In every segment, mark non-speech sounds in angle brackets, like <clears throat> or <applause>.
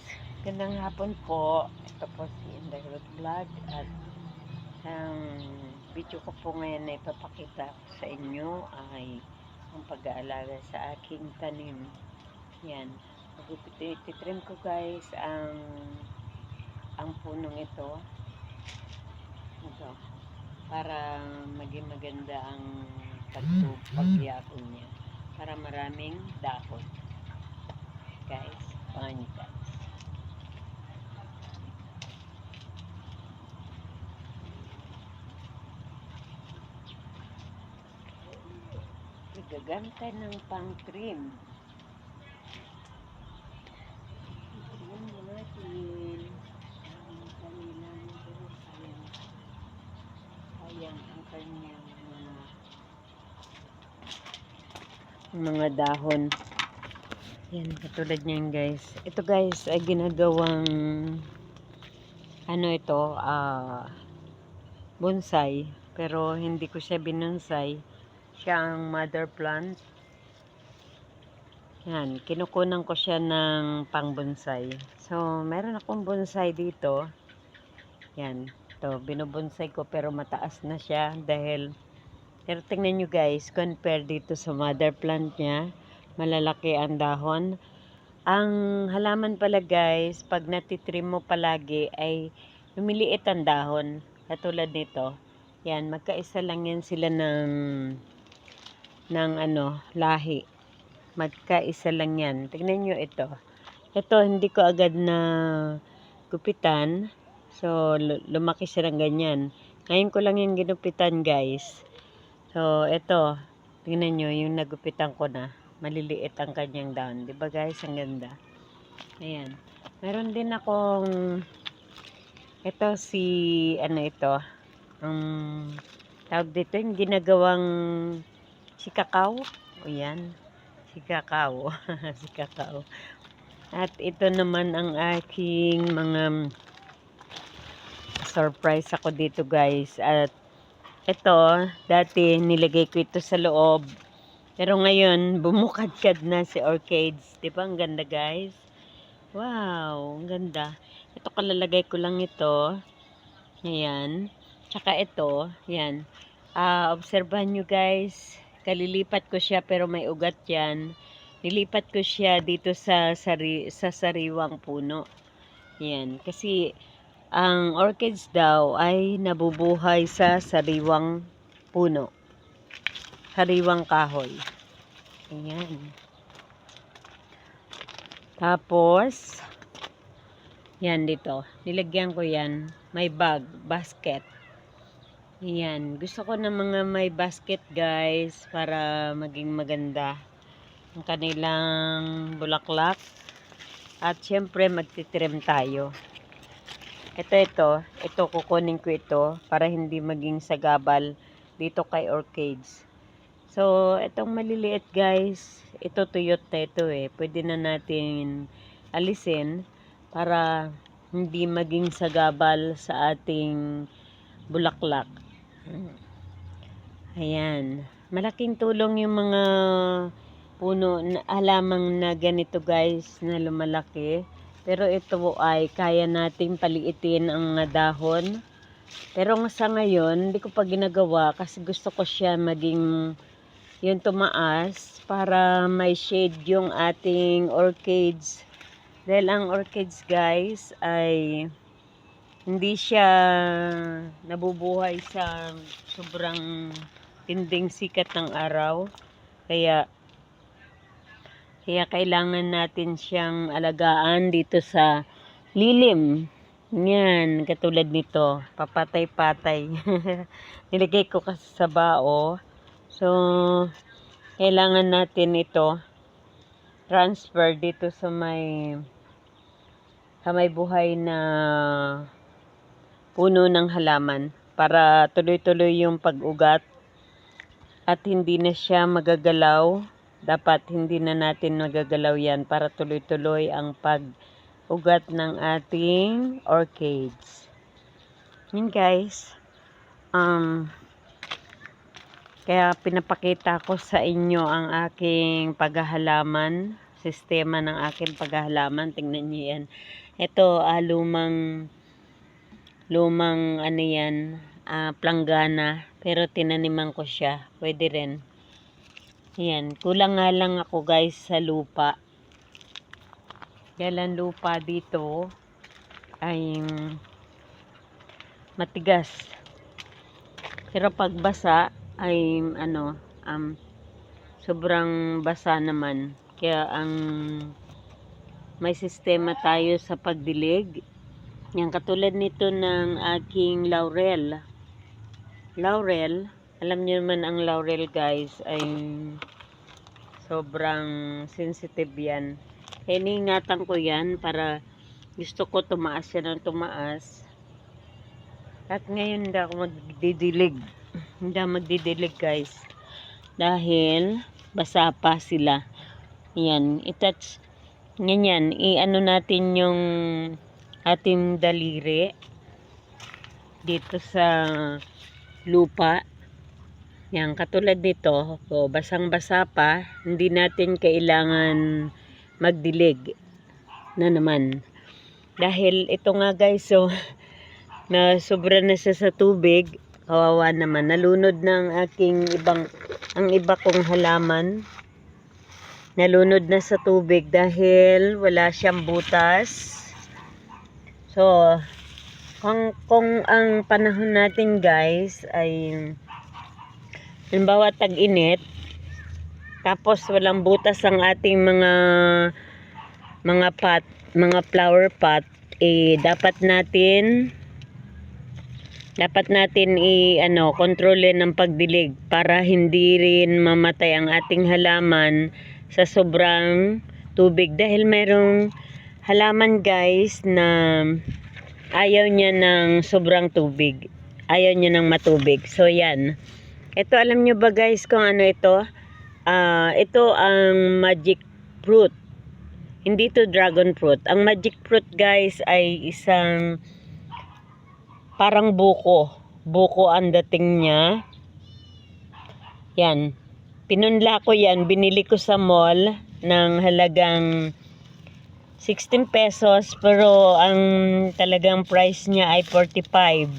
guys, gandang hapon po. Ito po si Inday Ruth Vlog at ang video ko po ngayon na ipapakita sa inyo ay ang pag-aalaga sa aking tanim. Yan. Magpipititrim ko guys ang ang punong ito. Ito. Para maging maganda ang pagtu- pagyapon niya. Para maraming dahon guys. Pangan niyo Gaganta ng pang-trim. Trim mo natin. Mga dahon. Yan, katulad niyan guys. Ito guys ay ginagawang ano ito, ah bonsai. Pero hindi ko siya binonsai. Siya mother plant. Yan, kinukunan ko siya ng pang bonsai. So, meron akong bonsai dito. Yan, to binubonsai ko pero mataas na siya dahil pero tingnan nyo guys, compare dito sa mother plant niya malalaki ang dahon. Ang halaman pala guys, pag natitrim mo palagi ay lumiliit ang dahon. Katulad nito. Yan, magkaisa lang yan sila ng ng ano, lahi. Magkaisa lang yan. Tignan nyo ito. Ito, hindi ko agad na gupitan. So, lu- lumaki siya ng ganyan. Ngayon ko lang yung ginupitan guys. So, ito. Tingnan nyo, yung nagupitan ko na maliliit ang kanyang down. Ba guys? Ang ganda. Ayan. Meron din akong ito si ano ito um, tawag dito yung ginagawang si kakao. O yan. Si kakao. <laughs> si kakao. At ito naman ang aking mga surprise ako dito guys. At ito, dati nilagay ko ito sa loob. Pero ngayon, bumukadkad na si Orchids. Ba? Ang ganda, guys. Wow, ang ganda. Ito, kalalagay ko lang ito. Ayan. Tsaka ito, yan. Ah, obserbahan nyo, guys. Kalilipat ko siya, pero may ugat yan. Nilipat ko siya dito sa, sari, sa sariwang puno. Yan. Kasi, ang orchids daw ay nabubuhay sa sariwang puno sariwang kahoy. Ayan. Tapos, yan dito. Nilagyan ko yan. May bag, basket. Ayan. Gusto ko ng mga may basket guys para maging maganda ang kanilang bulaklak. At syempre magtitrim tayo. Ito, ito. Ito, kukunin ko ito para hindi maging sagabal dito kay orchids. So, itong maliliit guys, ito tuyot na ito eh. Pwede na natin alisin para hindi maging sagabal sa ating bulaklak. Ayan. Malaking tulong yung mga puno na alamang na ganito guys na lumalaki. Pero ito ay kaya nating paliitin ang dahon. Pero sa ngayon, hindi ko pa ginagawa kasi gusto ko siya maging yung tumaas para may shade yung ating orchids. Dahil ang orchids guys ay hindi siya nabubuhay sa sobrang tinding sikat ng araw. Kaya kaya kailangan natin siyang alagaan dito sa lilim. Yan, katulad nito, papatay-patay. <laughs> Nilagay ko kasi sa bao. So, kailangan natin ito transfer dito sa may sa may buhay na puno ng halaman para tuloy-tuloy yung pag-ugat at hindi na siya magagalaw. Dapat hindi na natin magagalaw yan para tuloy-tuloy ang pag-ugat ng ating orchids. Yun guys. Um, kaya pinapakita ko sa inyo ang aking paghahalaman sistema ng aking paghahalaman. Tingnan niyo yan. Ito, ah, lumang, lumang, ano yan, ah, planggana. Pero tinaniman ko siya. Pwede rin. Yan. Kulang nga lang ako guys sa lupa. Kailan lupa dito ay matigas. Pero pag basa ay ano, um, sobrang basa naman. Kaya ang may sistema tayo sa pagdilig. Yan katulad nito ng aking laurel. Laurel, alam niyo naman ang laurel guys ay sobrang sensitive yan. Kaya iniingatan ko yan para gusto ko tumaas yan ng tumaas. At ngayon hindi ako magdidilig. Hindi magdidilig guys. Dahil basa pa sila. Yan. Itouch. Ganyan. I-ano natin yung ating daliri. Dito sa lupa. Yan. Katulad dito. So, basang-basa pa. Hindi natin kailangan magdilig. Na naman. Dahil ito nga guys. So, <laughs> na sobra na siya sa tubig. Kawawa naman. Nalunod ng aking ibang, ang iba kong halaman. Nalunod na sa tubig dahil wala siyang butas. So, kung, kung ang panahon natin guys ay halimbawa tag-init, tapos walang butas ang ating mga mga pot, mga flower pot, eh dapat natin dapat natin i ano kontrolin ng pagdilig para hindi rin mamatay ang ating halaman sa sobrang tubig. Dahil merong halaman guys na ayaw niya ng sobrang tubig ayaw niya ng matubig so yan ito alam niyo ba guys kung ano ito Ah, ito ang magic fruit hindi to dragon fruit ang magic fruit guys ay isang parang buko. Buko ang dating niya. Yan. Pinunla ko yan. Binili ko sa mall ng halagang 16 pesos. Pero ang talagang price niya ay 45.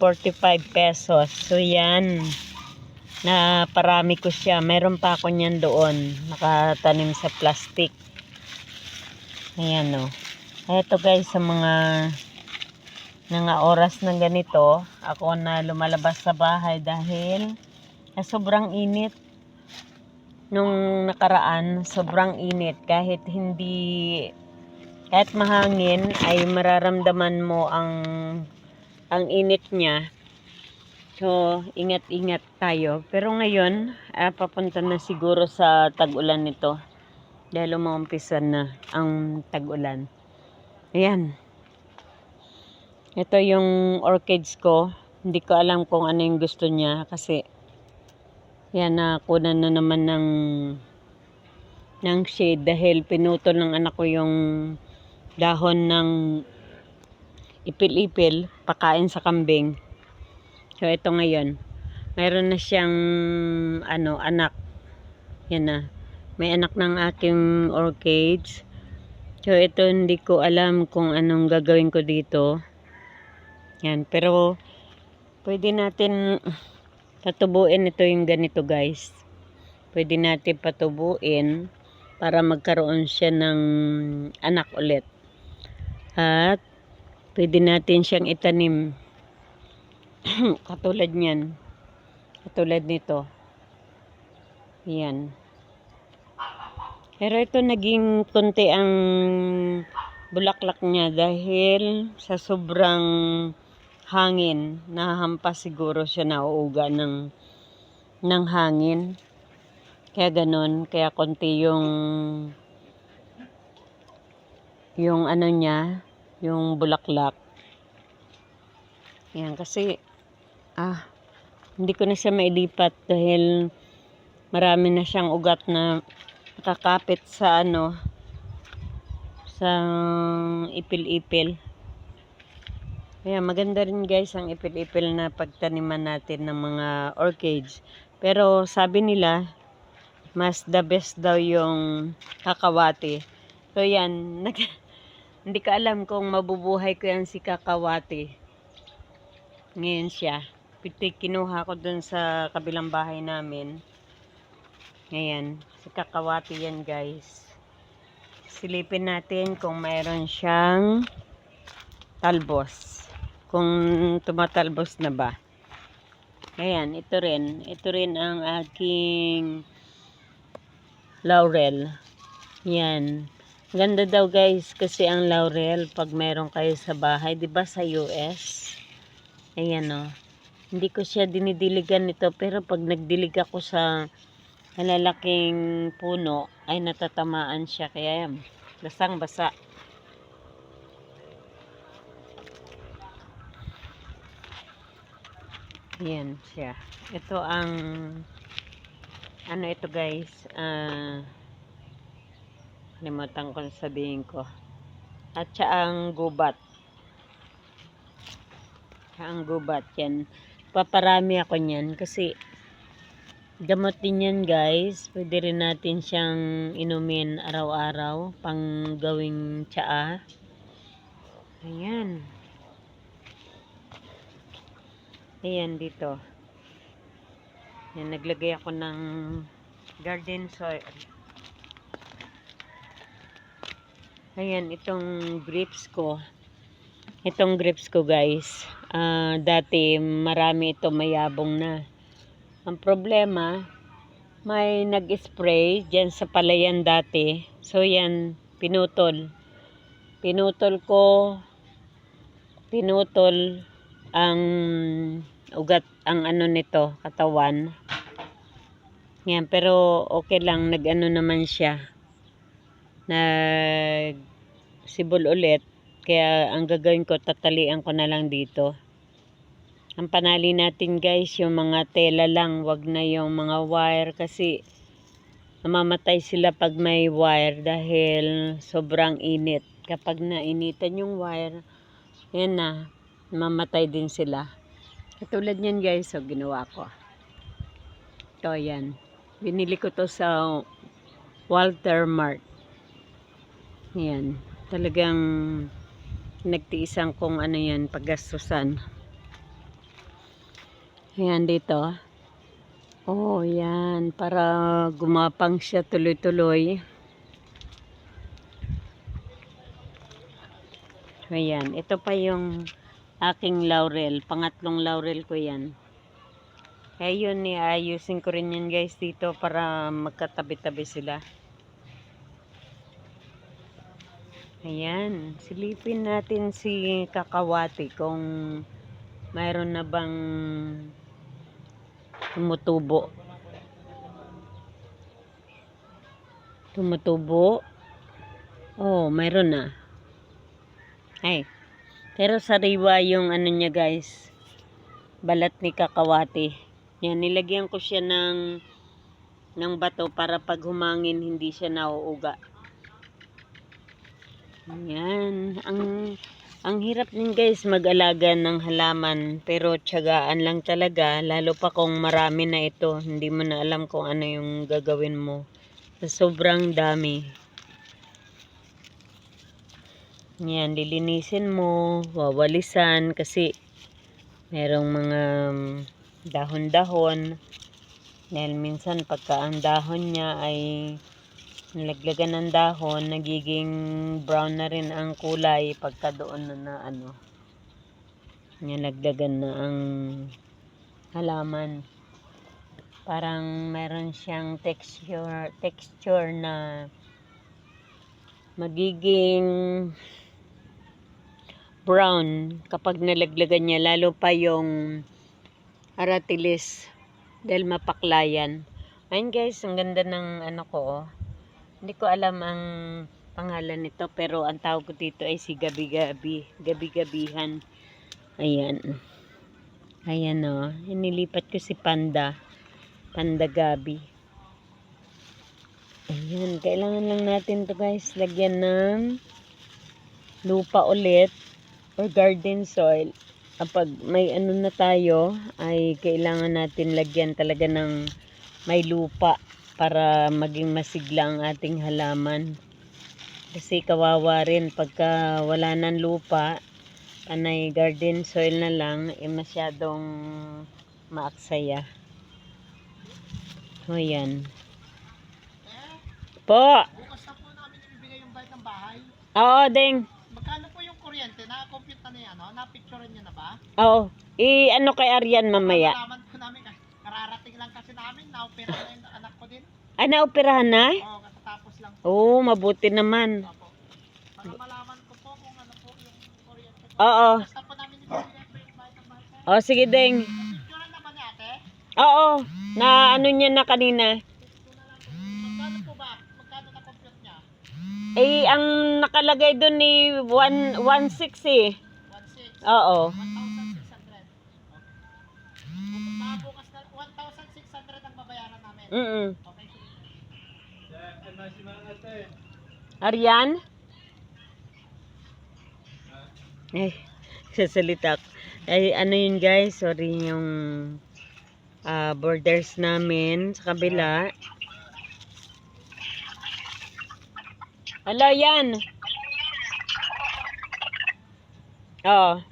45 pesos. So yan. Na parami ko siya. Meron pa ako niyan doon. Nakatanim sa plastic. Ayan o. Ito guys sa mga nga oras na ganito, ako na lumalabas sa bahay dahil eh, sobrang init. Nung nakaraan, sobrang init. Kahit hindi, kahit mahangin, ay mararamdaman mo ang, ang init niya. So, ingat-ingat tayo. Pero ngayon, ah, papunta na siguro sa tag-ulan nito. Dahil umaumpisa na ang tag-ulan. Ayan. Ito yung orchids ko. Hindi ko alam kung ano yung gusto niya kasi yan nakunan na naman ng ng shade dahil pinutol ng anak ko yung dahon ng ipil-ipil pakain sa kambing. So ito ngayon. Mayroon na siyang ano anak. Yan na. May anak ng aking orchids. So ito hindi ko alam kung anong gagawin ko dito. Yan, pero pwede natin patubuin ito yung ganito guys. Pwede natin patubuin para magkaroon siya ng anak ulit. At pwede natin siyang itanim. <clears throat> Katulad niyan. Katulad nito. Yan. Pero ito naging konti ang bulaklak niya dahil sa sobrang hangin. Nahampas siguro siya nauuga ng, ng hangin. Kaya ganun. Kaya konti yung yung ano niya, yung bulaklak. Yan, kasi ah, hindi ko na siya mailipat dahil marami na siyang ugat na nakakapit sa ano sa ipil-ipil. Kaya maganda rin guys ang ipil-ipil na pagtaniman natin ng mga orchids. Pero sabi nila, mas the best daw yung kakawati. So yan, <laughs> nag, hindi ka alam kung mabubuhay ko yan si kakawati. Ngayon siya. Kinuha ko dun sa kabilang bahay namin. Ngayon, si kakawati yan guys. Silipin natin kung mayroon siyang talbos. Kung tumatalbos na ba. Ayan, ito rin. Ito rin ang aking laurel. Yan. Ganda daw guys kasi ang laurel pag meron kayo sa bahay, 'di ba sa US? Ayan oh. Hindi ko siya dinidiligan nito pero pag nagdilig ako sa malalaking puno ay natatamaan siya kaya yan, basang basa. Yan siya. Ito ang ano ito guys, ah Limutan ko sabihin ko. At siya ang gubat. Ang gubat yan. Paparami ako niyan kasi gamot yan guys. Pwede rin natin siyang inumin araw-araw pang gawing tsaa. Ayan. Ayan dito. Yan, naglagay ako ng garden soil. Ayan, itong grapes ko. Itong grapes ko guys. ah dati marami ito mayabong na. Ang problema, may nag-spray dyan sa palayan dati. So yan, pinutol. Pinutol ko, pinutol ang ugat, ang ano nito, katawan. Yan, pero okay lang, nag-ano naman siya. Nag sibol ulit. Kaya ang gagawin ko, tatalian ko na lang dito. Ang panali natin guys, yung mga tela lang, wag na yung mga wire kasi namamatay sila pag may wire dahil sobrang init. Kapag nainitan yung wire, yan na, mamatay din sila. Katulad yan guys, so ginawa ko. Ito yan. Binili ko to sa Walter Mart. Yan. Talagang nagtiisan kung ano yan, paggastusan. Ayan dito. Oh, yan. Para gumapang siya tuloy-tuloy. Ayan. Ito pa yung aking laurel. Pangatlong laurel ko yan. Kaya yun, iayusin ko rin yan guys dito para magkatabi-tabi sila. Ayan, silipin natin si kakawati kung mayroon na bang tumutubo. Tumutubo. Oh, mayroon na. Ay, pero sariwa yung ano niya guys. Balat ni kakawati. Yan, nilagyan ko siya ng ng bato para pag humangin hindi siya nauuga. Ayan. Ang, ang hirap din guys mag-alaga ng halaman. Pero tiyagaan lang talaga. Lalo pa kung marami na ito. Hindi mo na alam kung ano yung gagawin mo. Sobrang dami. Yan, lilinisin mo. Wawalisan. Kasi merong mga dahon-dahon. Dahil minsan pagka ang dahon niya ay nilaglagan ng dahon, nagiging brown na rin ang kulay pagka doon na, na ano, nilaglagan na ang halaman. Parang meron siyang texture, texture na magiging brown kapag nalaglagan niya, lalo pa yung aratilis dahil mapaklayan. Ayun guys, ang ganda ng ano ko oh. Hindi ko alam ang pangalan nito pero ang tawag ko dito ay si Gabi-Gabi. Gabi-Gabihan. Ayan. Ayan. Oh. Inilipat ko si Panda. Panda Gabi. Ayan. Kailangan lang natin to guys. Lagyan ng lupa ulit or garden soil. Kapag may ano na tayo ay kailangan natin lagyan talaga ng may lupa para maging masigla ang ating halaman. Kasi kawawa rin pagka wala ng lupa, panay garden soil na lang, eh masyadong maaksaya. O yan. Po! Bukas na po namin ibigay yung bayad ng bahay. Oo, Deng. Magkano po yung kuryente? Na-compute na niya, no? Na-picturean niyo na ba? Oo. I-ano kay Arian mamaya. Malaman po namin, kasi kararating lang kasi namin, na-opera na yung anak ko din. Ah, naoperahan na? Oo, katatapos lang. Oo, mabuti naman. Opo. Para malaman ko po kung ano po yung kuryente. Oo. Bukas na po namin yung bayad ng bahay. sir. O, sige, Deng. Na-picturean na ba ni ate? Oo. Na ano niya na kanina. Na. Magkano po ba? Magkano na-compute niya? Eh, ang nakalagay doon ni 1, 1.6 eh. 1,600. Oo. 1,600. Mga bukas na, 1,600 ang babayaran namin. Mm Okay, sige. Arian? Eh, sasalita ako. Ay, ano yun guys, sorry yung ah, borders namin sa kabila. Hello, yan. Oo.